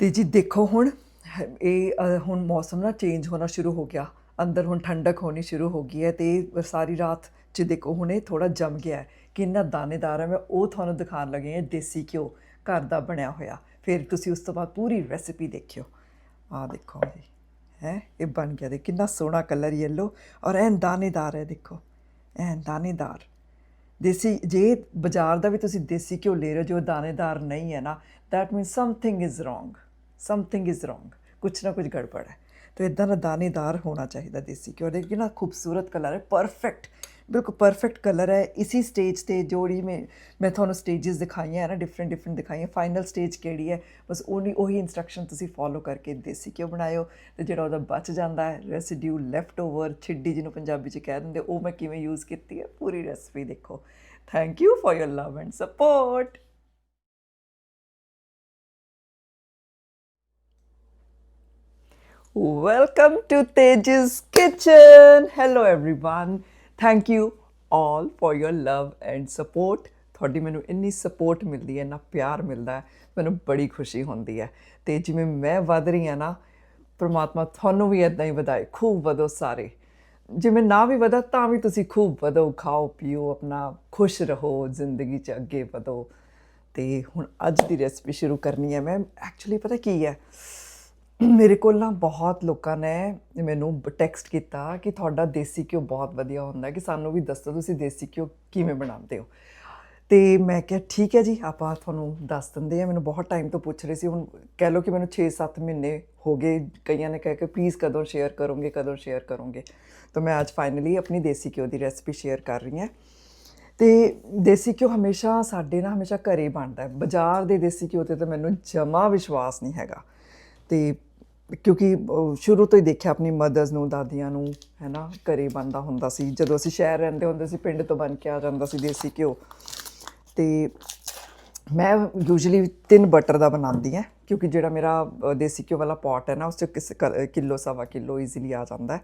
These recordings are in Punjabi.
ਤੇ ਜੀ ਦੇਖੋ ਹੁਣ, ਇਹ ਹੁਣ ਮੌਸਮ ਨਾ ਚੇਂਜ ਹੋਣਾ ਸ਼ੁਰੂ ਹੋ ਗਿਆ। ਅੰਦਰ ਹੁਣ ਠੰਡਕ ਹੋਣੀ ਸ਼ੁਰੂ ਹੋ ਗਈ ਹੈ ਤੇ ਸਾਰੀ ਰਾਤ ਚ ਦੇਖੋ ਹੁਣ ਇਹ ਥੋੜਾ ਜੰਮ ਗਿਆ ਹੈ ਕਿੰਨਾ ਦਾਣੇਦਾਰ ਹੈ ਮੈਂ ਉਹ ਤੁਹਾਨੂੰ ਦਿਖਾਉਣ ਲੱਗੀ ਹਾਂ ਦੇਸੀ ਘਿਓ ਘਰ ਦਾ ਬਣਿਆ ਹੋਇਆ। ਫਿਰ ਤੁਸੀਂ ਉਸ ਤੋਂ ਬਾਅਦ ਪੂਰੀ ਰੈਸਿਪੀ ਦੇਖਿਓ। ਆਹ ਦੇਖੋ ਜੀ, ਹੈ, ਇਹ ਬਣ ਗਿਆ। ਦੇ ਕਿੰਨਾ ਸੋਹਣਾ ਕਲਰ ਯੈਲੋ ਔਰ ਐਨ ਦਾਣੇਦਾਰ ਹੈ, ਦੇਖੋ। ਐਨ ਦਾਣੇਦਾਰ ਦੇਸੀ, ਜੇ ਬਾਜ਼ਾਰ ਦਾ ਵੀ ਤੁਸੀਂ ਦੇਸੀ ਘਿਓ ਲੈ ਰਹੇ ਹੋ, ਜੋ ਦਾਣੇਦਾਰ ਨਹੀਂ ਹੈ ਨਾ, that means something is wrong, something is wrong, ਕੁਛ ਨਾ ਕੁਛ ਗੜਬੜ ਹੈ। ਤੇ ਇਦਾਂ ਦਾ ਦਾਣੇਦਾਰ ਹੋਣਾ ਚਾਹੀਦਾ ਦੇਸੀ ਘਿਓ ਦੇ ਕਿੰਨਾ ਖੂਬਸੂਰਤ ਕਲਰ ਹੈ ਪਰਫੈਕਟ बिल्कुल परफेक्ट कलर है। इसी स्टेज पे जोड़ी में मैं थोड़ा स्टेजेस दिखाई हैं ना डिफरेंट डिफरेंट दिखाई फाइनल स्टेज केड़ी है। बस उन्नी उ इंस्ट्रक्शन तुम फॉलो करके देसी घ्यो बनायो तो जो बच जाता है रेसिड्यू लैफ्ट ओवर छिड्डी जिन्होंने पंजाबी कह देंगे वो मैं किमें यूज़ की है, पूरी रेसिपी देखो thank you for your love and support welcome to Tejis kitchen hello everyone thank you all for your love and support ਤੁਹਾਡੀ ਮੈਨੂੰ ਇੰਨੀ ਸਪੋਰਟ ਮਿਲਦੀ ਹੈ ਨਾ ਪਿਆਰ ਮਿਲਦਾ ਹੈ, ਮੈਨੂੰ ਬੜੀ ਖੁਸ਼ੀ ਹੁੰਦੀ ਹੈ। ਤੇ ਜਿਵੇਂ ਮੈਂ ਵਧ ਰਹੀ ਹਾਂ ਨਾ, ਪ੍ਰਮਾਤਮਾ ਤੁਹਾਨੂੰ ਵੀ ਇਦਾਂ ਹੀ ਵਧਾਏ, ਖੂਬ ਵਧੋ ਸਾਰੇ। ਜਿਵੇਂ ਨਾ ਵੀ ਵਧਾ, ਤਾਂ ਵੀ ਤੁਸੀਂ ਖੂਬ ਵਧੋ, ਖਾਓ, ਪੀਓ, ਆਪਣਾ ਖੁਸ਼ ਰਹੋ, ਜ਼ਿੰਦਗੀ 'ਚ ਅੱਗੇ ਵਧੋ। ਤੇ ਹੁਣ ਅੱਜ ਦੀ ਰੈਸਪੀ ਸ਼ੁਰੂ ਕਰਨੀ ਹੈ ਮੈਂ। ਐਕਚੁਅਲੀ ਪਤਾ ਕੀ ਹੈ? ਮੇਰੇ ਕੋਲ ਨਾ ਬਹੁਤ ਲੋਕਾਂ ਨੇ ਮੈਨੂੰ ਟੈਕਸਟ ਕੀਤਾ ਕਿ ਤੁਹਾਡਾ ਦੇਸੀ ਘਿਓ ਬਹੁਤ ਵਧੀਆ ਹੁੰਦਾ ਕਿ ਸਾਨੂੰ ਵੀ ਦੱਸੋ ਤੁਸੀਂ ਦੇਸੀ ਘਿਓ ਕਿਵੇਂ ਬਣਾਉਂਦੇ ਹੋ। ਤੇ ਮੈਂ ਕਿਹਾ, ਠੀਕ ਹੈ ਜੀ, ਆਪਾਂ ਤੁਹਾਨੂੰ ਦੱਸ ਦਿੰਦੇ ਆ ਮੈਨੂੰ ਬਹੁਤ ਟਾਈਮ ਤੋਂ ਪੁੱਛ ਰਹੇ ਸੀ, ਹੁਣ ਕਹਿ ਲਓ ਕਿ ਮੈਨੂੰ 6-7 ਮਹੀਨੇ ਹੋ ਗਏ, ਕਈਆਂ ਨੇ ਕਹਿ ਕੇ ਪਲੀਜ਼ ਕਦੋਂ ਸ਼ੇਅਰ ਕਰੋਗੇ, ਕਦੋਂ ਸ਼ੇਅਰ ਕਰੋਗੇ? ਤਾਂ ਮੈਂ ਅੱਜ ਫਾਈਨਲੀ ਆਪਣੀ ਦੇਸੀ ਘਿਓ ਦੀ ਰੈਸਪੀ ਸ਼ੇਅਰ ਕਰ ਰਹੀ ਹਾਂ। ਤੇ ਦੇਸੀ ਘਿਓ ਹਮੇਸ਼ਾ ਸਾਡੇ ਨਾਲ ਹਮੇਸ਼ਾ ਘਰੇ ਬਣਦਾ ਹੈ। ਬਾਜ਼ਾਰ ਦੇ ਦੇਸੀ ਘਿਓ ਤੇ ਤਾਂ ਮੈਨੂੰ ਜਮਾ ਵਿਸ਼ਵਾਸ ਨਹੀਂ ਹੈਗਾ। ਤੇ ਕਿਉਂਕਿ ਸ਼ੁਰੂ ਤੋਂ ਹੀ ਦੇਖਿਆ ਆਪਣੀ ਮਦਰਸ ਨੂੰ ਦਾਦੀਆਂ ਨੂੰ ਹੈ ਨਾ ਘਰੇ ਬਣਦਾ ਹੁੰਦਾ ਸੀ। ਜਦੋਂ ਅਸੀਂ ਸ਼ਹਿਰ ਰਹਿੰਦੇ ਹੁੰਦੇ ਸੀ ਪਿੰਡ ਤੋਂ ਬਣ ਕੇ ਆ ਜਾਂਦਾ ਸੀ ਦੇਸੀ ਘਿਓ। ਤੇ ਮੈਂ ਯੂਜੂਲੀ ਤਿੰਨ ਬਟਰ ਦਾ ਬਣਾਉਂਦੀ ਹਾਂ ਕਿਉਂਕਿ ਜਿਹੜਾ ਮੇਰਾ ਦੇਸੀ ਘਿਓ ਵਾਲਾ ਪੋਟ ਹੈ ਨਾ ਉਸ 'ਚ ਕਿਸ ਕ- ਕਿਲੋ ਸਵਾ ਕਿਲੋ ਈਜ਼ੀਲੀ ਆ ਜਾਂਦਾ ਹੈ।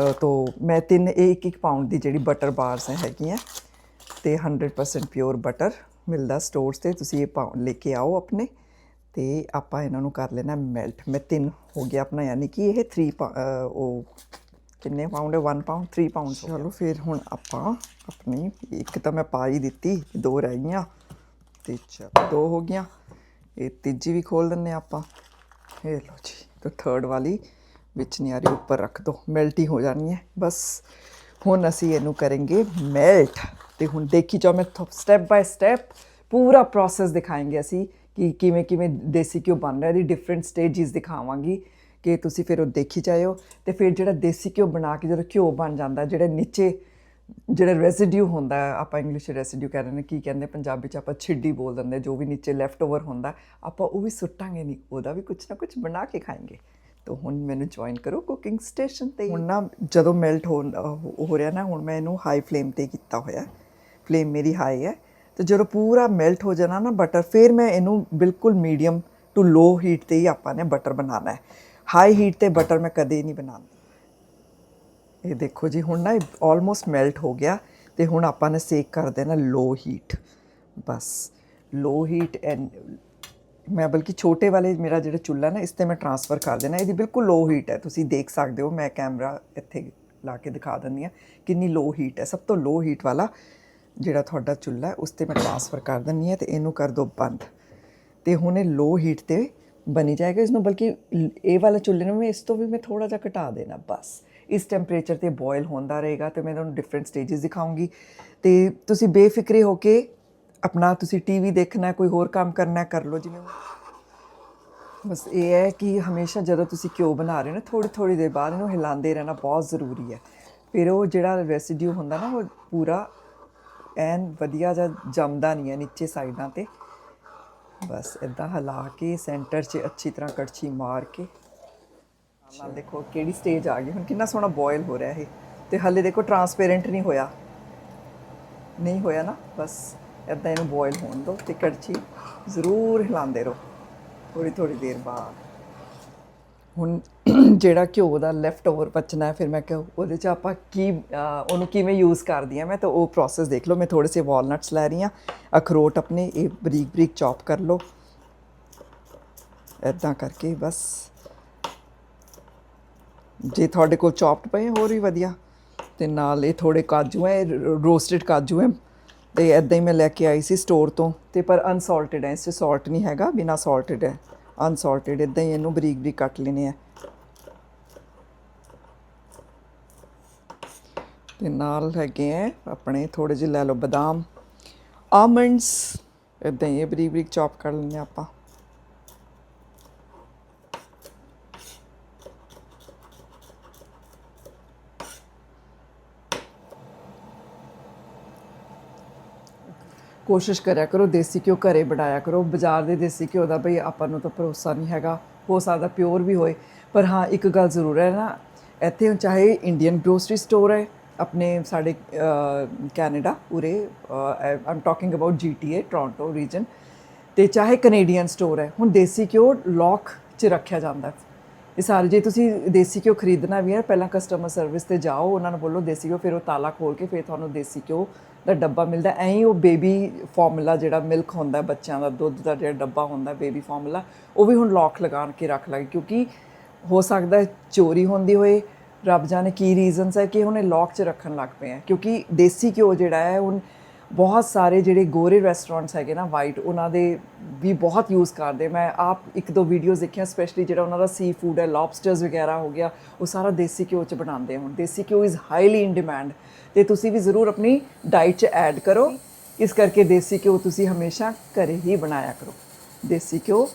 ਅ, ਤੋ ਮੈਂ ਤਿੰਨ ਇੱਕ ਇੱਕ ਪਾਉਂਡ ਦੀ ਜਿਹੜੀ ਬਟਰ ਬਾਰਸ ਹੈਗੀਆਂ ਤੇ 100% ਪਿਓਰ ਬਟਰ ਮਿਲਦਾ ਸਟੋਰਸ ਤੇ। ਤੁਸੀਂ ਇਹ ਪਾਉ ਲੈ ਕੇ ਆਓ ਆਪਣੇ। ਤੇ ਆਪਾਂ ਇਹਨਾਂ ਨੂੰ ਕਰ ਲੈਣਾ ਮੈਲਟ ਮੈਂ ਤਿੰਨ ਹੋ ਗਿਆ ਆਪਣਾ, ਯਾਨੀ ਕਿ ਇਹ 3 ਉਹ ਕਿੰਨੇ ਪਾਉਂਡ ਹੈ? 1 ਪਾਉਂਡ 3 ਪਾਉਂਡ ਚਲੋ ਫਿਰ ਹੁਣ ਆਪਾਂ ਆਪਣੀ, ਇੱਕ ਤਾਂ ਮੈਂ ਪਾ ਹੀ ਦਿੱਤੀ, ਦੋ ਰਹਿ ਗਈਆਂ। ਤੇ ਚਲੋ, ਦੋ ਹੋ ਗਈਆਂ। ਇਹ ਤੀਜੀ ਵੀ ਖੋਲ ਦਿੰਨੇ ਆਪਾਂ। ਇਹ ਲਓ ਜੀ, ਤੇ ਥਰਡ ਵਾਲੀ ਵਿੱਚ ਨਹੀਂ ਉੱਪਰ ਰੱਖ ਦੋ। ਮੈਲਟ ਹੀ ਹੋ ਜਾਣੀ ਹੈ। ਬਸ ਹੁਣ ਅਸੀਂ ਇਹਨੂੰ ਕਰਾਂਗੇ ਮੈਲਟ ਤੇ ਹੁਣ ਦੇਖੀ ਜਾਓ ਮੈਂ ਸਟੈਪ ਬਾਈ ਸਟੈਪ ਪੂਰਾ ਪ੍ਰੋਸੈਸ ਦਿਖਾਏਂਗੇ ਅਸੀਂ। ਕਿ ਕਿਵੇਂ ਕਿਵੇਂ ਦੇਸੀ ਘਿਓ ਬਣ ਰਿਹਾ, ਇਹਦੀ ਡਿਫਰੈਂਟ ਸਟੇजेस ਦਿਖਾਵਾਂਗੀ ਕਿ ਤੁਸੀਂ ਫਿਰ ਉਹ ਦੇਖੀ ਜਾਇਓ। ਤੇ ਫਿਰ ਜਿਹੜਾ ਦੇਸੀ ਘਿਓ ਬਣਾ ਕੇ ਜਦੋਂ ਘਿਓ ਬਣ ਜਾਂਦਾ, ਜਿਹੜਾ ਨੀਚੇ, ਜਿਹੜਾ ਰੈਸਿਡਿਊ ਹੁੰਦਾ, ਆਪਾਂ ਇੰਗਲਿਸ਼ ਰੈਸਿਡਿਊ ਕਹਿੰਦੇ ਨੇ ਕੀ ਕਹਿੰਦੇ ਪੰਜਾਬੀ ਚ ਆਪਾਂ ਛਿੱਡੀ ਬੋਲ ਦਿੰਦੇ ਜੋ ਵੀ ਨੀਚੇ ਲੈਫਟ ਓਵਰ ਹੁੰਦਾ, ਆਪਾਂ ਉਹ ਵੀ ਸੁੱਟਾਂਗੇ ਨਹੀਂ, ਉਹਦਾ ਵੀ ਕੁਝ ਨਾ ਕੁਝ ਬਣਾ ਕੇ ਖਾਏਂਗੇ। ਤਾਂ ਹੁਣ ਮੈਨੂੰ ਜੁਆਇਨ ਕਰੋ ਕੁਕਿੰਗ ਸਟੇਸ਼ਨ ਤੇ। ਹੁਣ ਨਾ ਜਦੋਂ ਮੈਲਟ ਹੋ ਰਿਹਾ ਨਾ, ਹੁਣ ਮੈਂ ਇਹਨੂੰ ਹਾਈ ਫਲੇਮ ਤੇ ਕੀਤਾ ਹੋਇਆ। ਫਲੇਮ ਮੇਰੀ ਹਾਈ ਹੈ। ਤੇ ਜਦੋਂ ਪੂਰਾ ਮੈਲਟ ਹੋ ਜਾਣਾ ਨਾ ਬਟਰ ਫਿਰ ਮੈਂ ਇਹਨੂੰ ਬਿਲਕੁਲ ਮੀਡੀਅਮ ਟੂ ਲੋ ਹੀਟ ਤੇ ਹੀ ਆਪਾਂ ਨੇ ਬਟਰ ਬਣਾਉਣਾ ਹੈ। ਹਾਈ ਹੀਟ ਤੇ ਬਟਰ ਮੈਂ ਕਦੇ ਨਹੀਂ ਬਣਾਉਂਦਾ। ਇਹ ਦੇਖੋ ਜੀ, ਹੁਣ ਨਾ ਇਹ ਆਲਮੋਸਟ ਮੈਲਟ ਹੋ ਗਿਆ ਤੇ ਹੁਣ ਆਪਾਂ ਨੇ ਸੇਕ ਕਰ ਦੇਣਾ ਲੋ ਹੀਟ ਬਸ ਲੋ ਹੀਟ ਐਂਡ ਮੈਂ ਬਲਕਿ ਛੋਟੇ ਵਾਲੇ ਮੇਰਾ ਜਿਹੜਾ ਚੁੱਲ੍ਹਾ ਨਾ, ਇਸ ਤੇ ਮੈਂ ਟਰਾਂਸਫਰ ਕਰ ਦੇਣਾ। ਇਹਦੀ ਬਿਲਕੁਲ ਲੋ ਹੀਟ ਹੈ। ਤੁਸੀਂ ਦੇਖ ਸਕਦੇ ਹੋ, ਮੈਂ ਕੈਮਰਾ ਇੱਥੇ ਲਾ ਕੇ ਦਿਖਾ ਦਿੰਦੀ ਆ ਕਿੰਨੀ ਲੋ ਹੀਟ ਹੈ। ਸਭ ਤੋਂ ਲੋ ਹੀਟ ਵਾਲਾ ਜਿਹੜਾ ਤੁਹਾਡਾ ਚੁੱਲ੍ਹਾ ਉਸ ਤੇ ਮੈਂ ਟਰਾਂਸਫਰ ਕਰ ਦਿੰਦੀ ਆ ਤੇ ਇਹਨੂੰ ਕਰ ਦਿਓ ਬੰਦ। ਤੇ ਹੁਣ ਇਹ ਲੋ ਹੀਟ ਤੇ ਬਣੀ ਜਾਏਗਾ ਇਸ ਨੂੰ ਬਲਕਿ ਇਹ ਵਾਲਾ ਚੁੱਲ੍ਹੇ ਨੂੰ ਮੈਂ ਇਸ ਤੋਂ ਵੀ ਮੈਂ ਥੋੜਾ ਜਿਹਾ ਘਟਾ ਦੇਣਾ, ਬਸ। ਇਸ ਟੈਂਪਰੇਚਰ ਤੇ ਬੋਇਲ ਹੁੰਦਾ ਰਹੇਗਾ ਤੇ ਮੈਂ ਤੁਹਾਨੂੰ ਡਿਫਰੈਂਟ ਸਟੇजेस ਦਿਖਾਉਂਗੀ। ਤੇ ਤੁਸੀਂ ਬੇਫਿਕਰੇ ਹੋ ਕੇ ਆਪਣਾ ਤੁਸੀਂ ਟੀਵੀ ਦੇਖਣਾ, ਕੋਈ ਹੋਰ ਕੰਮ ਕਰਨਾ ਕਰ ਲਓ ਜਿਵੇਂ ਬਸ ਇਹ ਹੈ ਕਿ ਹਮੇਸ਼ਾ ਜਦੋਂ ਤੁਸੀਂ ਘਿਓ ਬਣਾ ਰਹੇ ਹੋ ਨਾ ਥੋੜੀ ਥੋੜੀ ਦੇਰ ਬਾਅਦ ਇਹਨੂੰ ਹਿਲਾਉਂਦੇ ਰਹਿਣਾ ਬਹੁਤ ਜ਼ਰੂਰੀ ਹੈ। ਫਿਰ ਉਹ ਜਿਹੜਾ ਰੈਸਿਡਿਊ ਹੁੰਦਾ ਨਾ, ਉਹ ਪੂਰਾ ਐਨ ਵਧੀਆ ਜਿਹਾ ਜੰਮਦਾ ਨਹੀਂ ਹੈ ਨੀਚੇ ਸਾਈਡਾਂ ਤੇ। ਬਸ ਇਦਾਂ ਹਿਲਾ ਕੇ ਸੈਂਟਰ 'ਚ ਅੱਛੀ ਤਰ੍ਹਾਂ ਕੜਛੀ ਮਾਰ ਕੇ। ਨਾਲ ਦੇਖੋ ਕਿਹੜੀ ਸਟੇਜ ਆ ਗਈ। ਹੁਣ ਕਿੰਨਾ ਸੋਹਣਾ ਬੋਇਲ ਹੋ ਰਿਹਾ ਇਹ। ਤੇ ਹਲੇ ਦੇਖੋ ਟਰਾਂਸਪੇਰੈਂਟ ਨਹੀਂ ਹੋਇਆ। ਨਹੀਂ ਹੋਇਆ ਨਾ। ਬਸ ਇਦਾਂ ਇਹਨੂੰ ਬੋਇਲ ਹੋਣ ਦਿਓ ਤੇ ਕੜਛੀ ਜ਼ਰੂਰ ਹਿਲਾਉਂਦੇ ਰਹੋ। ਥੋੜੀ ਥੋੜੀ ਦੇਰ ਬਾਅਦ। ਹੁਣ ਜਿਹੜਾ ਘਿਓ ਦਾ ਲੈਫਟ ਓਵਰ ਬਚਣਾ ਹੈ, ਫਿਰ ਮੈਂ ਕਿਹਾ ਉਹਦੇ ਚ ਆਪਾਂ ਕੀ ਉਹਨੂੰ ਕਿਵੇਂ ਯੂਜ਼ ਕਰਦੀ ਆ ਮੈਂ, ਤਾਂ ਉਹ ਪ੍ਰੋਸੈਸ ਦੇਖ ਲਓ। ਮੈਂ ਥੋੜੇ ਸੇ ਵਾਲਨਟਸ ਲੈ ਰਹੀ ਹਾਂ, ਅਖਰੋਟ ਆਪਣੇ, ਇਹ ਬਰੀਕ ਬਰੀਕ ਚੌਪ ਕਰ ਲਓ। ਐਦਾਂ ਕਰਕੇ ਬਸ। ਜੇ ਤੁਹਾਡੇ ਕੋਲ ਚੌਪਡ ਪਏ, ਹੋਰ ਵੀ ਵਧੀਆ। ਤੇ ਨਾਲ ਇਹ ਥੋੜੇ ਕਾਜੂ ਹੈ ਰੋਸਟਡ ਕਾਜੂ ਹੈ। ਤੇ ਐਦਾਂ ਹੀ ਮੈਂ ਲੈ ਕੇ ਆਈ ਸੀ ਸਟੋਰ ਤੋਂ। ਤੇ ਪਰ ਅਨਸਾਲਟਡ ਹੈ, ਇਸ 'ਚ ਸਾਲਟ ਨਹੀਂ ਹੈਗਾ, ਬਿਨਾ ਸਾਲਟਡ ਹੈ। ਅਨਸਾਲਟਡ ਇਦਾਂ ਹੀ ਇਹਨੂੰ ਬਰੀਕ ਬਰੀਕ ਕੱਟ ਲੈਣੇ ਆ। ਤੇ ਨਾਲ ਹੈਗੇ ਆ ਆਪਣੇ ਥੋੜੇ ਜਿਹੇ ਲੈ ਲਓ ਬਦਾਮ ਆਮੰਡਸ ਇਦਾਂ ਹੀ ਇਹ ਬਰੀਕ ਬਰੀਕ ਚੌਪ ਕਰ ਲੈਣੇ ਆਪਾਂ। ਕੋਸ਼ਿਸ਼ ਕਰਿਆ ਕਰੋ, ਦੇਸੀ ਘਿਓ ਘਰੇ ਬਣਾਇਆ ਕਰੋ। ਬਾਜ਼ਾਰ ਦੇ ਦੇਸੀ ਘਿਓ ਦਾ ਭਈ ਆਪਾਂ ਨੂੰ ਤਾਂ ਭਰੋਸਾ ਨਹੀਂ ਹੈਗਾ, ਹੋ ਸਕਦਾ ਪਿਓਰ ਵੀ ਹੋਏ। ਪਰ ਹਾਂ, ਇੱਕ ਗੱਲ ਜ਼ਰੂਰ ਹੈ ਨਾ, ਇੱਥੇ ਚਾਹੇ ਇੰਡੀਅਨ ਗਰੋਸਰੀ ਸਟੋਰ ਹੈ, ਆਪਣੇ ਸਾਡੇ ਕੈਨੇਡਾ ਉਰੇ I'm talking about GTA Toronto region ਤੇ ਚਾਹੇ ਕੈਨੇਡੀਅਨ ਸਟੋਰ ਹੈ, ਹੁਣ ਦੇਸੀ ਘਿਓ ਲੌਕ 'ਚ ਰੱਖਿਆ ਜਾਂਦਾ ਹੈ। ਇਹ ਸਾਰੇ, ਜੇ ਤੁਸੀਂ ਦੇਸੀ ਘਿਓ ਖਰੀਦਣਾ ਵੀ ਹੈ, ਪਹਿਲਾਂ ਕਸਟਮਰ ਸਰਵਿਸ ਤੇ ਜਾਓ, ਉਹਨਾਂ ਨੂੰ ਬੋਲੋ ਦੇਸੀ ਘਿਓ, ਫਿਰ ਉਹ ਤਾਲਾ ਖੋਲ ਕੇ ਫਿਰ ਤੁਹਾਨੂੰ ਦੇਸੀ ਘਿਓ ਦਾ ਡੱਬਾ ਮਿਲਦਾ ਐਂ ਹੀ ਉਹ ਬੇਬੀ ਫਾਰਮੂਲਾ ਜਿਹੜਾ ਮਿਲਕ ਹੁੰਦਾ ਬੱਚਿਆਂ ਦਾ ਦੁੱਧ ਦਾ ਜਿਹੜਾ ਡੱਬਾ ਹੁੰਦਾ ਬੇਬੀ ਫਾਰਮੂਲਾ ਉਹ ਵੀ ਹੁਣ ਲੌਕ ਲਗਾ ਕੇ ਰੱਖ ਲਾਂਗੇ ਕਿਉਂਕਿ ਹੋ ਸਕਦਾ ਹੈ ਚੋਰੀ ਹੁੰਦੀ ਹੋਏ। ਰੱਬ ਜਾਣੇ ਕੀ ਰੀਜ਼ਨਸ ਹੈ ਕਿ ਉਹਨੇ ਲੌਕ 'ਚ ਰੱਖਣ ਲੱਗ ਪਏ ਆ ਕਿਉਂਕਿ ਦੇਸੀ ਘਿਓ ਜਿਹੜਾ ਹੈ ਉਹ ਬਹੁਤ ਸਾਰੇ ਜਿਹੜੇ ਗੋਰੇ ਰੈਸਟੋਰੈਂਟਸ ਹੈਗੇ ਨਾ ਵਾਈਟ ਉਹਨਾਂ ਦੇ ਵੀ ਬਹੁਤ ਯੂਜ਼ ਕਰਦੇ। ਮੈਂ ਆਪ ਇੱਕ ਦੋ ਵੀਡੀਓਜ਼ ਦੇਖੀਆਂ ਸਪੈਸ਼ਲੀ ਜਿਹੜਾ ਉਹਨਾਂ ਦਾ ਸੀ ਫੂਡ ਹੈ ਲੌਬਸਟਰਸ ਵਗੈਰਾ ਹੋ ਗਿਆ, ਉਹ ਸਾਰਾ ਦੇਸੀ ਘਿਓ 'ਚ ਬਣਾਉਂਦੇ ਹੁਣ। ਦੇਸੀ ਘਿਓ ਇਜ਼ ਹਾਈਲੀ ਇਨ ਡਿਮਾਂਡ ਤੇ ਤੁਸੀਂ ਵੀ ਜ਼ਰੂਰ ਆਪਣੀ ਡਾਈਟ 'ਚ ਐਡ ਕਰੋ ਇਸ ਕਰਕੇ ਦੇਸੀ ਘਿਓ ਤੁਸੀਂ ਹਮੇਸ਼ਾ ਘਰੇ ਹੀ ਬਣਾਇਆ ਕਰੋ ਦੇਸੀ ਘਿਓ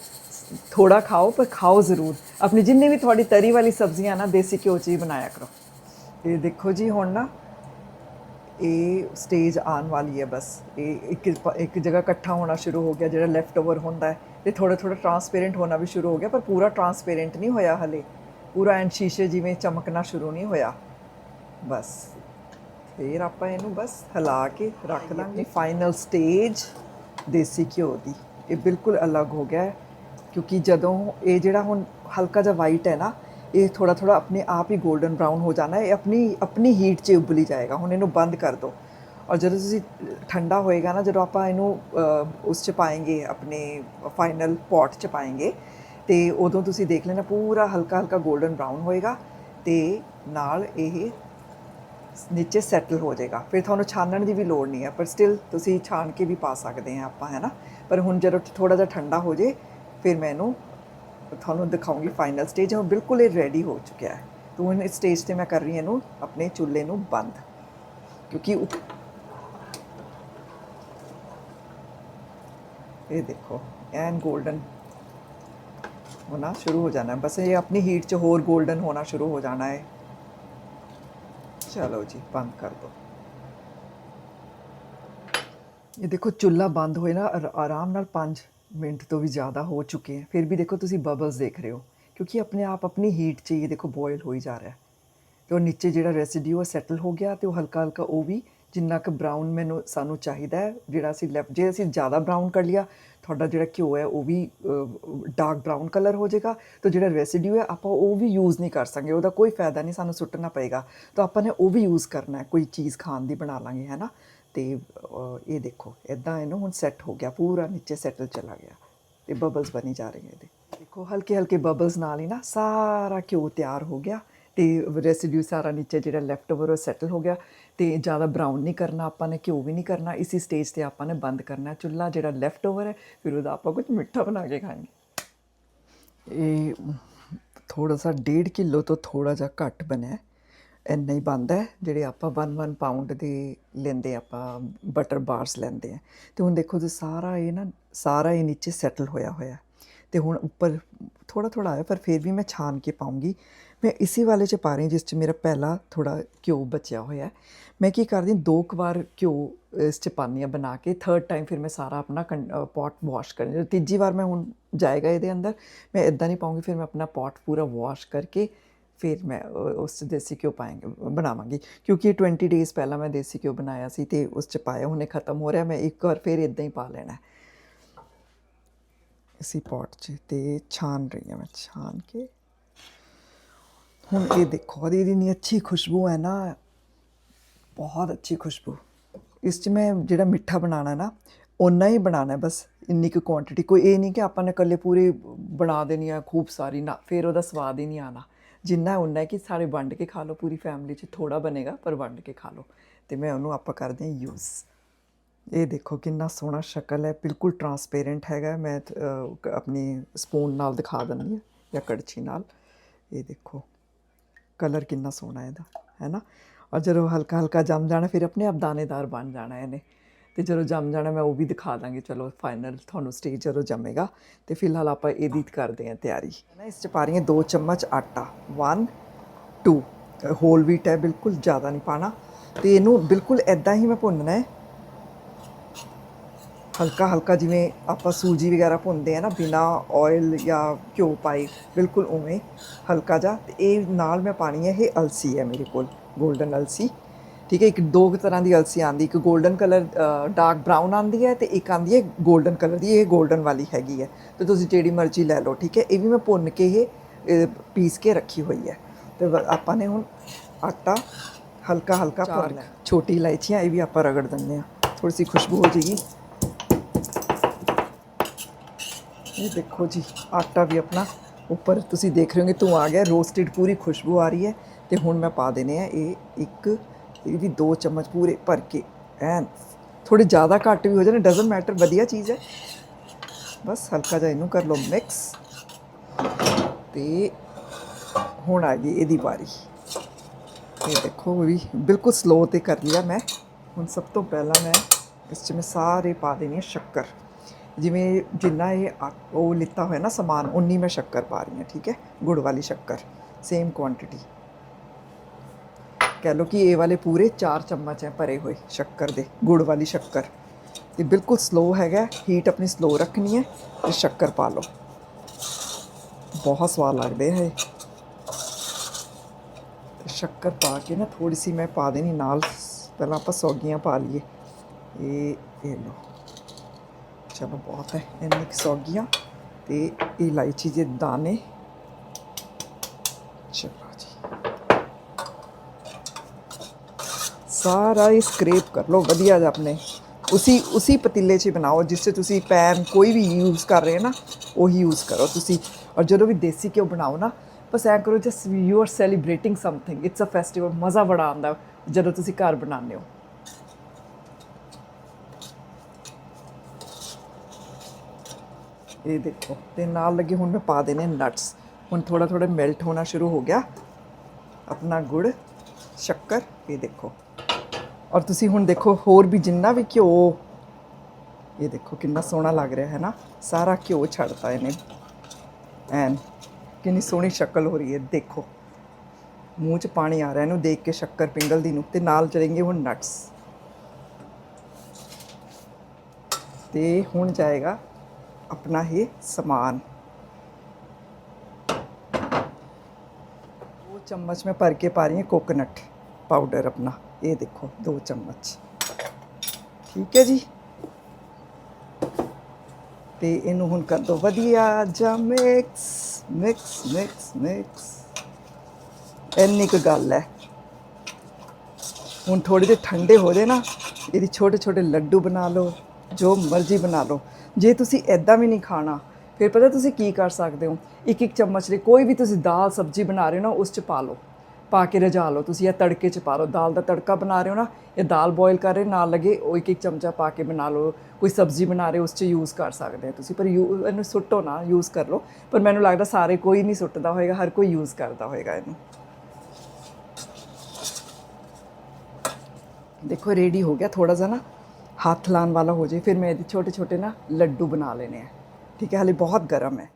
ਥੋੜਾ ਖਾਓ ਪਰ ਖਾਓ ਜ਼ਰੂਰ ਆਪਣੀ ਜਿੰਨੀ ਵੀ ਤੁਹਾਡੀ ਤਰੀ ਵਾਲੀ ਸਬਜ਼ੀਆਂ ਨਾ ਦੇਸੀ ਘਿਓ 'ਚ ਹੀ ਬਣਾਇਆ ਕਰੋ ਇਹ ਦੇਖੋ ਜੀ ਹੁਣ ਨਾ ਇਹ ਸਟੇਜ ਆਉਣ ਵਾਲੀ ਹੈ ਬਸ ਇਹ ਇੱਕ ਇੱਕ ਜਗ੍ਹਾ ਇਕੱਠਾ ਹੋਣਾ ਸ਼ੁਰੂ ਹੋ ਗਿਆ ਜਿਹੜਾ ਲੈਫਟ ਓਵਰ ਹੁੰਦਾ ਹੈ ਤੇ ਥੋੜਾ ਥੋੜਾ ਟਰਾਂਸਪੇਰੈਂਟ ਹੋਣਾ ਵੀ ਸ਼ੁਰੂ ਹੋ ਗਿਆ ਪਰ ਪੂਰਾ ਟਰਾਂਸਪੇਰੈਂਟ ਨਹੀਂ ਹੋਇਆ ਹਲੇ ਪੂਰਾ ਐਨ ਸ਼ੀਸ਼ੇ ਜਿਵੇਂ ਚਮਕਣਾ ਸ਼ੁਰੂ ਨਹੀਂ ਹੋਇਆ ਬਸ ਫਿਰ ਆਪਾਂ ਇਹਨੂੰ ਬਸ ਹਿਲਾ ਕੇ ਰੱਖ ਦਾਂਗੇ ਫਾਈਨਲ ਸਟੇਜ ਦੇਸੀ ਘਿਓ ਦੀ। ਇਹ ਬਿਲਕੁਲ ਅਲੱਗ ਹੋ ਗਿਆ ਹੈ, ਕਿਉਂਕਿ ਜਦੋਂ ਇਹ ਜਿਹੜਾ ਹੁਣ ਹਲਕਾ ਜਿਹਾ ਵਾਈਟ ਹੈ ਨਾ, ਇਹ ਥੋੜਾ ਥੋੜਾ ਆਪਣੇ ਆਪ ਹੀ 골ਡਨ ਬ੍ਰਾਊਨ ਹੋ ਜਾਣਾ ਹੈ, ਇਹ ਆਪਣੀ ਆਪਣੀ ਹੀਟ 'ਚ ਉਬਲੀ ਜਾਏਗਾ। ਹੁਣ ਇਹਨੂੰ ਬੰਦ ਕਰ ਦਿਓ ਔਰ ਜਦੋਂ ਤੁਸੀਂ ਠੰਡਾ ਹੋਏਗਾ ਨਾ, ਜਦੋਂ ਆਪਾਂ ਇਹਨੂੰ ਉਸ 'ਚ ਪਾਏਂਗੇ, ਆਪਣੇ ਫਾਈਨਲ ਪੋਟ 'ਚ ਪਾਏਂਗੇ, ਤੇ ਉਦੋਂ ਤੁਸੀਂ ਦੇਖ ਲੈਣਾ, ਪੂਰਾ ਹਲਕਾ ਹਲਕਾ 골ਡਨ ਬ੍ਰਾਊਨ ਹੋਏਗਾ ਤੇ ਨਾਲ ਇਹ ਨੀਚੇ ਸੈਟਲ ਹੋ ਜਾਏਗਾ। ਫਿਰ ਤੁਹਾਨੂੰ ਛਾਨਣ ਦੀ ਵੀ ਲੋੜ ਨਹੀਂ ਹੈ, ਪਰ ਸਟਿਲ ਤੁਸੀਂ ਛਾਣ ਕੇ ਵੀ ਪਾ ਸਕਦੇ ਆ ਆਪਾਂ, ਹੈ ਨਾ? ਪਰ ਹੁਣ ਜਦੋਂ ਥੋੜਾ ਜਿਹਾ ਠੰਡਾ ਹੋ ਜੇ, ਫਿਰ ਮੈਂ ਇਹਨੂੰ ਤੁਹਾਨੂੰ ਦਿਖਾਉਂਗੀ ਫਾਈਨਲ ਸਟੇਜ ਹੁਣ ਬਿਲਕੁਲ ਇਹ ਰੈਡੀ ਹੋ ਚੁੱਕਿਆ ਹੈ। ਤੋਂ ਹੁਣ ਇਸ ਸਟੇਜ ਤੇ ਮੈਂ ਕਰ ਰਹੀ ਹਾਂ ਇਹਨੂੰ ਆਪਣੇ ਚੁੱਲ੍ਹੇ ਨੂੰ ਬੰਦ, ਕਿਉਂਕਿ ਇਹ ਦੇਖੋ, ਐਨ 골ਡਨ ਹੋਣਾ ਸ਼ੁਰੂ ਹੋ ਜਾਣਾ। ਬਸ ਇਹ ਆਪਣੀ ਹੀਟ 'ਚ ਹੋਰ 골ਡਨ ਹੋਣਾ ਸ਼ੁਰੂ ਹੋ ਜਾਣਾ ਹੈ। ਚਲੋ ਜੀ, ਬੰਦ ਕਰ ਦੋ। ਇਹ ਦੇਖੋ, ਚੁੱਲ੍ਹਾ ਬੰਦ ਹੋਏ ਨਾ ਆਰ- ਆਰਾਮ ਨਾਲ 5 ਮਿੰਟ ਤੋਂ ਵੀ ਜ਼ਿਆਦਾ ਹੋ ਚੁੱਕੇ ਹੈ ਫਿਰ ਵੀ ਦੇਖੋ, ਤੁਸੀਂ ਬਬਲਸ ਦੇਖ ਰਹੇ ਹੋ, ਕਿਉਂਕਿ ਆਪਣੇ ਆਪ, ਆਪਣੀ ਹੀਟ 'ਚ ਹੀ ਇਹ ਦੇਖੋ, ਬੋਇਲ ਹੋਈ ਜਾ ਰਿਹਾ। ਹੈ ਤੇ ਉਹ ਨੀਚੇ ਜਿਹੜਾ ਰੈਸੀਡਿਊ ਹੈ ਸੈਟਲ ਹੋ ਗਿਆ ਤੇ ਉਹ ਹਲਕਾ ਹਲਕਾ ਉਹ ਵੀ ਜਿੰਨਾ ਕੁ ਬਰਾਊਨ ਮੈਨੂੰ, ਸਾਨੂੰ ਚਾਹੀਦਾ ਹੈ, ਜਿਹੜਾ ਅਸੀਂ ਲੈਫਟ ਜੇ ਅਸੀਂ ਜ਼ਿਆਦਾ ਬਰਾਊਨ ਕਰ ਲਿਆ, ਤੁਹਾਡਾ ਜਿਹੜਾ ਘਿਓ ਹੈ, ਉਹ ਵੀ ਡਾਰਕ ਬਰਾਊਨ ਕਲਰ ਹੋ ਜਾਏਗਾ। ਤੇ ਜਿਹੜਾ ਰੈਸੀਡਿਊ ਹੈ, ਆਪਾਂ ਉਹ ਵੀ ਯੂਜ਼ ਨਹੀਂ ਕਰ ਸਕਦੇ ਉਹਦਾ ਕੋਈ ਫਾਇਦਾ ਨਹੀਂ, ਸਾਨੂੰ ਸੁੱਟਣਾ ਪਏਗਾ। ਤਾਂ ਆਪਾਂ ਨੇ ਉਹ ਵੀ ਯੂਜ਼ ਕਰਨਾ ਹੈ, ਕੋਈ ਚੀਜ਼ ਖਾਣ ਦੀ ਬਣਾ ਲਾਂਗੇ ਹੈ ਨਾ ਤੇ ਇਹ ਦੇਖੋ ਇਦਾਂ ਇਹਨੂੰ ਹੁਣ ਸੈੱਟ ਹੋ ਗਿਆ, ਪੂਰਾ ਨੀਚੇ ਸੈਟਲ ਚਲਾ ਗਿਆ। ਤੇ ਬਬਲਸ ਬਣੀ ਜਾ ਰਹੇ ਇਹਦੇ। ਦੇਖੋ ਹਲਕੇ ਹਲਕੇ ਬਬਲਸ ਨਾਲ ਹੀ ਨਾ ਸਾਰਾ ਘਿਓ ਤਿਆਰ ਹੋ ਗਿਆ। ਤੇ ਰੈਸੀਡਿਊ ਸਾਰਾ ਨੀਚੇ ਜਿਹੜਾ ਲੈਫਟ ਓਵਰ ਉਹ ਸੈਟਲ ਹੋ ਗਿਆ ਤੇ ਜ਼ਿਆਦਾ ਬਰਾਊਨ ਨਹੀਂ ਕਰਨਾ ਆਪਾਂ ਨੇ, ਘਿਓ ਵੀ ਨਹੀਂ ਕਰਨਾ, ਇਸੇ ਸਟੇਜ ਤੇ ਆਪਾਂ ਨੇ ਬੰਦ ਕਰਨਾ ਚੁੱਲ੍ਹਾ ਜਿਹੜਾ ਲੈਫਟ ਓਵਰ ਹੈ, ਫਿਰ ਉਹਦਾ ਆਪਾਂ ਕੁਝ ਮਿੱਠਾ ਬਣਾ ਕੇ ਖਾਵਾਂਗੇ ਇਹ ਥੋੜਾ ਸਾ 1.5 ਕਿਲੋ ਤੋਂ ਥੋੜਾ ਜਿਹਾ ਘੱਟ ਬਣਿਆ ਇੰਨਾ ਹੀ ਬਣਦਾ ਜਿਹੜੇ ਆਪਾਂ 1-1 ਪਾਉਂਡ ਦੇ ਲੈਂਦੇ ਆਪਾਂ ਬਟਰ ਬਾਰਸ ਲੈਂਦੇ ਆ ਤੇ ਹੁਣ ਦੇਖੋ ਜੀ, ਸਾਰਾ ਇਹ ਨਾ, ਸਾਰਾ ਇਹ ਨੀਚੇ ਸੈਟਲ ਹੋਇਆ ਹੋਇਆ ਤੇ ਹੁਣ ਉੱਪਰ ਥੋੜਾ ਥੋੜਾ ਆਇਆ ਪਰ ਫਿਰ ਵੀ ਮੈਂ ਛਾਨ ਕੇ ਪਾਉਂਗੀ। ਮੈਂ ਇਸੇ ਵਾਲੇ ਚ ਪਾ ਰਹੀ ਜਿਸ ਚ ਮੇਰਾ ਪਹਿਲਾ ਥੋੜਾ ਘਿਓ ਬਚਿਆ ਹੋਇਆ ਮੈਂ ਕੀ ਕਰਦੀ ਹਾਂ, ਦੋ ਕੁ ਵਾਰ ਘਿਓ ਇਸ ਚ ਪਾਉਂਦੀ ਹਾਂ ਬਣਾ ਕੇ ਥਰਡ ਟਾਈਮ ਫਿਰ ਮੈਂ ਸਾਰਾ ਆਪਣਾ ਪੋਟ ਵਾਸ਼ ਕਰਨੀ ਤੀਜੀ ਵਾਰ ਮੈਂ ਹੁਣ ਜਾਏਗਾ ਇਹਦੇ ਅੰਦਰ ਮੈਂ ਇਦਾਂ ਨਹੀਂ ਪਾਉਂਗੀ ਫਿਰ ਮੈਂ ਆਪਣਾ ਪੋਟ ਪੂਰਾ ਵਾਸ਼ ਕਰਕੇ ਫਿਰ ਮੈਂ ਉਸ 'ਚ ਦੇਸੀ ਘਿਓ ਪਾਏਂਗੇ ਬਣਾਵਾਂਗੀ। ਕਿਉਂਕਿ 20 ਡੇਜ਼ ਪਹਿਲਾਂ ਮੈਂ ਦੇਸੀ ਘਿਓ ਬਣਾਇਆ ਸੀ ਤੇ ਉਸ 'ਚ ਪਾਇਆ ਹੁਣੇ ਖਤਮ ਹੋ ਰਿਹਾ ਮੈਂ ਇੱਕ ਵਾਰ ਫਿਰ ਇਦਾਂ ਹੀ ਪਾ ਲੈਣਾ ਇਸੀ ਪੋਟ 'ਚ ਤੇ ਛਾਨ ਰਹੀ ਹਾਂ ਮੈਂ, ਛਾਨ ਕੇ। ਹੁਣ ਇਹ ਦੇਖੋ ਇਹਦੀ ਇੰਨੀ ਅੱਛੀ ਖੁਸ਼ਬੂ ਹੈ ਨਾ, ਬਹੁਤ ਅੱਛੀ ਖੁਸ਼ਬੂ। ਇਸ 'ਚ ਮੈਂ ਜਿਹੜਾ ਮਿੱਠਾ ਬਣਾਉਣਾ ਨਾ, ਓਨਾ ਹੀ ਬਣਾਉਣਾ ਬਸ, ਇੰਨੀ ਕੁ ਕੁਆਂਟੀਟੀ ਕੋਈ ਇਹ ਨਹੀਂ ਕਿ ਆਪਾਂ ਨੇ ਇਕੱਲੇ ਪੂਰੀ ਬਣਾ ਦੇਣੀ ਆ ਖੂਬ ਸਾਰੀ, ਨਾ, ਫਿਰ ਉਹਦਾ ਸਵਾਦ ਹੀ ਨਹੀਂ ਆਣਾ ਜਿੰਨਾ ਉਨਾ ਕਿ ਸਾਰੇ ਵੰਡ ਕੇ ਖਾ ਲਓ, ਪੂਰੀ ਫੈਮਿਲੀ 'ਚ ਥੋੜਾ ਬਣੇਗਾ, ਪਰ ਵੰਡ ਕੇ ਖਾ ਲਓ। ਤੇ ਮੈਂ ਉਹਨੂੰ ਆਪਾਂ ਕਰਦੇ ਹਾਂ ਯੂਜ਼ ਇਹ ਦੇਖੋ ਕਿੰਨਾ ਸੋਹਣਾ ਸ਼ਕਲ ਹੈ, ਬਿਲਕੁਲ ਟਰਾਂਸਪੇਰੈਂਟ ਹੈਗਾ, ਮੈਂ ਆਪਣੀ ਸਪੂਨ ਨਾਲ ਦਿਖਾ ਦਿੰਦੀ ਹਾਂ ਜਾਂ ਕੜਛੀ ਨਾਲ। ਇਹ ਦੇਖੋ ਕਲਰ ਕਿੰਨਾ ਸੋਹਣਾ ਇਹਦਾ, ਹੈ ਨਾ? ਔਰ ਜਦੋਂ ਹਲਕਾ ਹਲਕਾ ਜੰਮ ਜਾਣਾ, ਫਿਰ ਆਪਣੇ ਆਪ ਦਾਣੇਦਾਰ ਬਣ ਜਾਣਾ ਇਹਨੇ। ਤੇ ਜਦੋਂ ਜੰਮ ਜਾਣਾ, ਮੈਂ ਉਹ ਵੀ ਦਿਖਾ ਦਾਂਗੀ, ਚਲੋ ਫਾਈਨਲ ਤੁਹਾਨੂੰ ਸਟੇਜ ਜਦੋਂ ਜੰਮੇਗਾ। ਤੇ ਫਿਲਹਾਲ ਆਪਾਂ ਇਹਦੀ ਕਰਦੇ ਹਾਂ ਤਿਆਰੀ। ਨਾ ਇਸ ਚ ਪਾ ਰਹੀ ਹਾਂ 2 ਚਮਚ ਆਟਾ। 1 2 ਹੋਲ ਵੀਟ ਹੈ, ਬਿਲਕੁਲ ਜ਼ਿਆਦਾ ਨਹੀਂ ਪਾਣਾ। ਤੇ ਇਹਨੂੰ ਬਿਲਕੁਲ ਐਦਾਂ ਹੀ ਮੈਂ ਭੁੰਨਣਾ ਹੈ। ਹਲਕਾ ਹਲਕਾ ਜਿਵੇਂ ਆਪਾਂ ਸੂਜੀ ਵਗੈਰਾ ਭੁੰਨਦੇ ਆ ਨਾ ਬਿਨਾ ਆਇਲ ਜਾਂ ਘਿਓ ਪਾਏ ਬਿਲਕੁਲ ਉਵੇਂ ਹਲਕਾ ਜਾ ਤੇ ਇਹ ਨਾਲ ਮੈਂ ਪਾਣੀ ਹੈ ਇਹ ਅਲਸੀ ਹੈ ਮੇਰੇ ਕੋਲ 골ਡਨ ਅਲਸੀ। ਠੀਕ ਹੈ ਇੱਕ ਦੋ ਤਰ੍ਹਾਂ ਦੀ ਅਲਸੀ ਆਂਦੀ ਇੱਕ 골ਡਨ ਕਲਰ ਡਾਰਕ ਬ੍ਰਾਊਨ ਆਂਦੀ ਹੈ ਤੇ ਇੱਕ ਆਂਦੀ ਹੈ 골ਡਨ ਕਲਰ ਦੀ ਇਹ 골ਡਨ ਵਾਲੀ ਹੈਗੀ ਹੈ। ਤੇ ਤੁਸੀਂ ਜਿਹੜੀ ਮਰਜ਼ੀ ਲੈ ਲਓ ਠੀਕ ਹੈ ਇਹ ਵੀ ਮੈਂ ਭੁੰਨ ਕੇ ਇਹ ਪੀਸ ਕੇ ਰੱਖੀ ਹੋਈ ਹੈ। ਤੇ ਆਪਾਂ ਨੇ ਹੁਣ ਆਟਾ ਹਲਕਾ ਹਲਕਾ ਭੁੰਨਣਾ ਛੋਟੀ ਇਲਾਇਚੀਆਂ ਇਹ ਵੀ ਆਪਾਂ ਰਗੜ ਦਿੰਦੇ ਆ ਥੋੜੀ ਸੀ ਖੁਸ਼ਬੂ ਹੋ ਜੇਗੀ ਇਹ ਦੇਖੋ ਜੀ, ਆਟਾ ਵੀ ਆਪਣਾ ਉੱਪਰ ਤੁਸੀਂ ਦੇਖ ਰਹੇ ਹੋਗੇ ਤੂੰ ਆ ਗਿਆ ਰੋਸਟਡ ਪੂਰੀ ਖੁਸ਼ਬੂ ਆ ਰਹੀ ਹੈ ਤੇ ਹੁਣ ਮੈਂ ਪਾ ਦੇਣੇ ਆ ਇਹ ਇੱਕ, ਇਹ ਵੀ 2 ਚਮਚ ਪੂਰੇ ਭਰ ਕੇ, ਐਨ ਥੋੜੇ ਜ਼ਿਆਦਾ ਘੱਟ ਵੀ ਹੋ ਜਾਣ ਡਸਨਟ ਮੈਟਰ ਵਧੀਆ ਚੀਜ਼ ਹੈ। ਬਸ ਹਲਕਾ ਜਿਹਾ ਇਹਨੂੰ ਕਰ ਲਓ ਮਿਕਸ ਤੇ ਹੁਣ ਆ ਗਈ ਇਹਦੀ ਵਾਰੀ। ਇਹ ਦੇਖੋ ਇਹ ਵੀ ਬਿਲਕੁਲ ਸਲੋ ਤੇ ਕਰ ਲਿਆ ਮੈਂ। ਹੁਣ ਸਭ ਤੋਂ ਪਹਿਲਾਂ ਮੈਂ ਇਸ 'ਚ ਮੈਂ ਸਾਰੇ ਪਾ ਦੇਣੀ ਹੈ ਸ਼ੱਕਰ। ਜਿਵੇਂ ਜਿੰਨਾ ਇਹ ਆ- ਉਹ ਲਿੱਤਾ ਹੋਇਆ ਨਾ ਸਮਾਨ, ਉਨੀ ਮੈਂ ਸ਼ੱਕਰ ਪਾ ਰਹੀ ਹਾਂ, ਠੀਕ ਹੈ? ਗੁੜ ਵਾਲੀ ਸ਼ੱਕਰ ਸੇਮ ਕੁਆਂਟੀਟੀ ਕਹਿ ਲਓ ਕਿ ਇਹ ਵਾਲੇ ਪੂਰੇ 4 ਚਮਚ ਹੈ ਭਰੇ ਹੋਏ ਸ਼ੱਕਰ ਦੇ, ਗੁੜ ਵਾਲੀ ਸ਼ੱਕਰ। ਤੇ ਬਿਲਕੁਲ ਸਲੋ ਹੈਗਾ ਹੀਟ ਆਪਣੀ ਸਲੋ ਰੱਖਣੀ ਹੈ ਤੇ ਸ਼ੱਕਰ ਪਾ ਲਓ। ਬਹੁਤ ਸਵਾਦ ਲੱਗਦੇ ਹੈ ਇਹ। ਸ਼ੱਕਰ ਪਾ ਕੇ ਨਾ ਥੋੜੀ ਸੀ ਮੈਂ ਪਾ ਦੇਣੀ, ਨਾਲ ਪਹਿਲਾਂ ਆਪਾਂ ਸੌਗੀਆਂ ਪਾ ਲਈਏ। ਇਹ ਇਹ ਲਓ। ਚਲੋ ਬਹੁਤ ਹੈ। ਇੰਨੀ ਕੁ ਸੌਗੀਆਂ ਤੇ ਇਲਾਇਚੀ ਦੇ ਦਾਣੇ। ਚਲੋ ਜੀ। ਸਾਰਾ ਇਹ ਸਕ੍ਰੇਪ ਕਰ ਲਓ, ਵਧੀਆ ਜਿਹਾ ਆਪਣੇ। ਉसी ਪਤੀਲੇ 'ਚ ਹੀ ਬਣਾਓ, ਜਿਸ 'ਚ ਤੁਸੀਂ ਪੈਨ ਕੋਈ ਵੀ ਯੂਜ਼ ਕਰ ਰਹੇ ਹੋ ਨਾ, ਉਹੀ ਯੂਜ਼ ਕਰੋ ਤੁਸੀਂ। ਔਰ ਜਦੋਂ ਵੀ ਦੇਸੀ ਘਿਓ ਬਣਾਓ ਨਾ, ਬਸ ਐ ਕਰੋ just you are celebrating something it's a festival ਮਜ਼ਾ ਬੜਾ ਆਉਂਦਾ ਜਦੋਂ ਤੁਸੀਂ ਘਰ ਬਣਾਉਂਦੇ ਹੋ। ਇਹ ਦੇਖੋ, ਤੇ ਨਾਲ ਲੱਗੇ ਹੁਣ ਮੈਂ ਪਾ ਦੇਣੇ ਨਟਸ ਹੁਣ ਥੋੜਾ ਥੋੜਾ ਮੈਲਟ ਹੋਣਾ ਸ਼ੁਰੂ ਹੋ ਗਿਆ। ਆਪਣਾ ਗੁੜ, ਸ਼ੱਕਰ, ਇਹ ਦੇਖੋ। ਔਰ ਤੁਸੀਂ ਹੁਣ ਦੇਖੋ ਹੋਰ ਵੀ ਜਿੰਨਾ ਵੀ ਘਿਓ, ਇਹ ਦੇਖੋ ਕਿੰਨਾ ਸੋਹਣਾ ਲੱਗ ਰਿਹਾ, ਹੈ ਨਾ? ਸਾਰਾ ਘਿਓ ਛੱਡਤਾ ਇਹਨੇ। ਐਨ, ਕਿੰਨੀ ਸੋਹਣੀ ਸ਼ਕਲ ਹੋ ਰਹੀ ਹੈ, ਦੇਖੋ। ਮੂੰਹ 'ਚ ਪਾਣੀ ਆ ਰਿਹਾ, ਇਹਨੂੰ ਦੇਖ ਕੇ ਸ਼ੱਕਰ ਪਿੰਗਲ ਦੀ ਨੂੰ, ਤੇ ਨਾਲ ਚਲेंगे ਹੁਣ ਨਟਸ ਤੇ ਹੁਣ ਜਾਏਗਾ ਆਪਣਾ ਇਹ ਸਮਾਨ दो चम्मच में भर के पा रही हैं कोकोनट पाउडर अपना ये देखो दो चम्मच ਠੀਕ ਹੈ ਜੀ ਤੇ ਇਹਨੂੰ ਹੁਣ ਕਰ ਦੋ ਵਧੀਆ ਜਾਂ ਮਿਕਸ ਮਿਕਸ ਮਿਕਸ ਮਿਕਸ ਇੰਨੀ ਕੁ ਗੱਲ ਹੈ ਹੁਣ ਥੋੜੇ ਜਿਹੇ ਠੰਡੇ ਹੋ ਜਾਏ ਨਾ ਇਹਦੀ ਛੋਟੇ ਛੋਟੇ ਲੱਡੂ ਬਣਾ ਲਓ ਜੋ ਮਰਜ਼ੀ ਬਣਾ ਲਓ। ਜੇ ਤੁਸੀਂ ਐਦਾਂ ਵੀ ਨਹੀਂ ਖਾਣਾ, ਫਿਰ ਪਤਾ ਤੁਸੀਂ ਕੀ ਕਰ ਸਕਦੇ ਹੋ? ਇੱਕ ਇੱਕ ਚਮਚ ਦੇ ਕੋਈ ਵੀ ਤੁਸੀਂ ਦਾਲ ਸਬਜ਼ੀ ਬਣਾ ਰਹੇ ਹੋ ਨਾ, ਉਸ ਚ ਪਾ ਲਓ। ਪਾ ਕੇ ਰਜਾ ਲਓ। ਤੁਸੀਂ ਇਹ ਤੜਕੇ ਚ ਪਾ ਲਓ। ਦਾਲ ਦਾ ਤੜਕਾ ਬਣਾ ਰਹੇ ਹੋ ਨਾ, ਇਹ ਦਾਲ ਬੋਇਲ ਕਰ ਰਹੇ, ਨਾਲ ਲਗੇ ਉਹ ਇੱਕ ਇੱਕ ਚਮਚਾ ਪਾ ਕੇ ਬਣਾ ਲਓ। ਕੋਈ ਸਬਜ਼ੀ ਬਣਾ ਰਹੇ, ਉਸ ਚ ਯੂਜ਼ ਕਰ ਸਕਦੇ ਹੋ ਤੁਸੀਂ। ਪਰ ਯੂ- ਇਹਨੂੰ ਸੁੱਟੋ ਨਾ ਯੂਜ਼ ਕਰ ਲਓ। ਪਰ ਮੈਨੂੰ ਲੱਗਦਾ ਸਾਰੇ ਕੋਈ ਨਹੀਂ ਸੁੱਟਦਾ ਹੋਏਗਾ, ਹਰ ਕੋਈ ਯੂਜ਼ ਕਰਦਾ ਹੋਏਗਾ ਇਹਨੂੰ। ਦੇਖੋ ਰੈਡੀ ਹੋ ਗਿਆ ਥੋੜਾ ਜਿਹਾ ਨਾ। ਹੱਥ ਲਾਣ ਵਾਲਾ ਹੋ ਜਾਏ ਫਿਰ ਮੈਂ ਇਹਦੇ ਛੋਟੇ ਛੋਟੇ ਨਾ ਲੱਡੂ ਬਣਾ ਲੈਣੇ ਆ। ਠੀਕ ਹੈ, ਹਲੇ ਬਹੁਤ ਗਰਮ ਹੈ।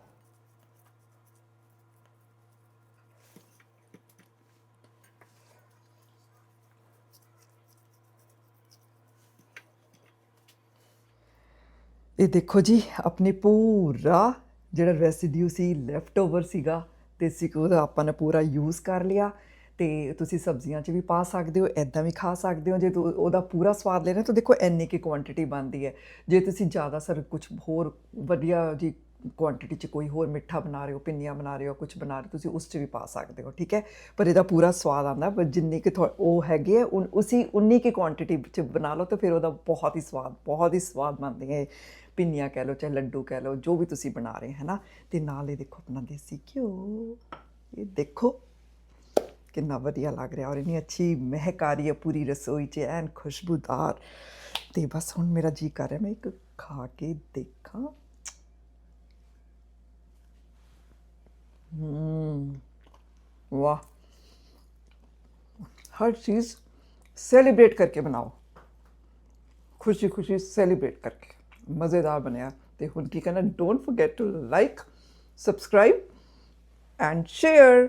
ਇਹ ਦੇਖੋ ਜੀ, ਆਪਣੇ ਪੂਰਾ ਜਿਹੜਾ ਰੈਸਿਡਿਊ ਸੀ ਲੈਫਟ ਓਵਰ ਸੀਗਾ ਦੇਸੀ ਘਿਓ ਦਾ ਆਪਾਂ ਨੇ ਪੂਰਾ ਯੂਜ਼ ਕਰ ਲਿਆ। ਤੇ ਤੁਸੀਂ ਸਬਜ਼ੀਆਂ 'ਚ ਵੀ ਪਾ ਸਕਦੇ ਹੋ ਐਦਾਂ ਵੀ ਖਾ ਸਕਦੇ ਹੋ ਜੇ ਤੁ- ਉਹਦਾ ਪੂਰਾ ਸਵਾਦ ਲੈਣਾ ਤਾਂ ਦੇਖੋ ਇੰਨੀ ਕੀ ਕੁਆਂਟੀਟੀ ਬਣਦੀ ਹੈ। ਜੇ ਤੁਸੀਂ ਜ਼ਿਆਦਾ ਸਰ ਕੁਝ ਹੋਰ ਵਧੀਆ ਜੀ ਕੁਆਂਟੀਟੀ ਚ ਕੋਈ ਹੋਰ ਮਿੱਠਾ ਬਣਾ ਰਹੇ ਹੋ ਪਿੰਨੀਆਂ ਬਣਾ ਰਹੇ ਹੋ ਕੁਝ ਬਣਾ ਰਹੇ ਹੋ, ਤੁਸੀਂ ਉਸ ਚ ਵੀ ਪਾ ਸਕਦੇ ਹੋ ਠੀਕ ਹੈ? ਪਰ ਇਹਦਾ ਪੂਰਾ ਸਵਾਦ ਆਉਂਦਾ ਪਰ ਜਿੰਨੀ ਕਿ ਤੁਹਾ- ਉਹ ਹੈਗੇ ਆ ਉਨ- ਉਸੀ ਉਨੀ ਕੀ ਕੁਆਂਟੀਟੀ ਚ ਬਣਾ ਲਓ ਤਾਂ ਫਿਰ ਉਹਦਾ ਬਹੁਤ ਹੀ ਸਵਾਦ ਬਹੁਤ ਹੀ ਸਵਾਦ ਬਣਦੇ ਹੈ ਪਿੰਨੀਆਂ ਕਹਿ ਲਓ ਚਾਹੇ ਲੱਡੂ ਕਹਿ ਲਓ ਜੋ ਵੀ ਤੁਸੀਂ ਬਣਾ ਰਹੇ ਹੈ ਨਾ? ਤੇ ਨਾਲ ਇਹ ਦੇਖੋ ਆਪਣਾ ਦੇਸੀ ਘਿਓ ਇਹ ਦੇਖੋ। ਕਿੰਨਾ ਵਧੀਆ ਲੱਗ ਰਿਹਾ ਔਰ ਇੰਨੀ ਅੱਛੀ ਮਹਿਕ ਆ ਰਹੀ ਹੈ ਪੂਰੀ ਰਸੋਈ 'ਚ ਐਨ ਖੁਸ਼ਬੂਦਾਰ ਤੇ ਬਸ ਹੁਣ ਮੇਰਾ ਜੀ ਕਰ ਰਿਹਾ ਮੈਂ ਇੱਕ ਖਾ ਕੇ ਦੇਖਾਂ ਹਮ ਵਾਹ हर चीज़ सेलिब्रेट करके बनाओ खुशी खुशी सेलिब्रेट करके मज़ेदार बनया तो ਹੁਣ ਕੀ ਕਰਨਾ don't forget to like subscribe and share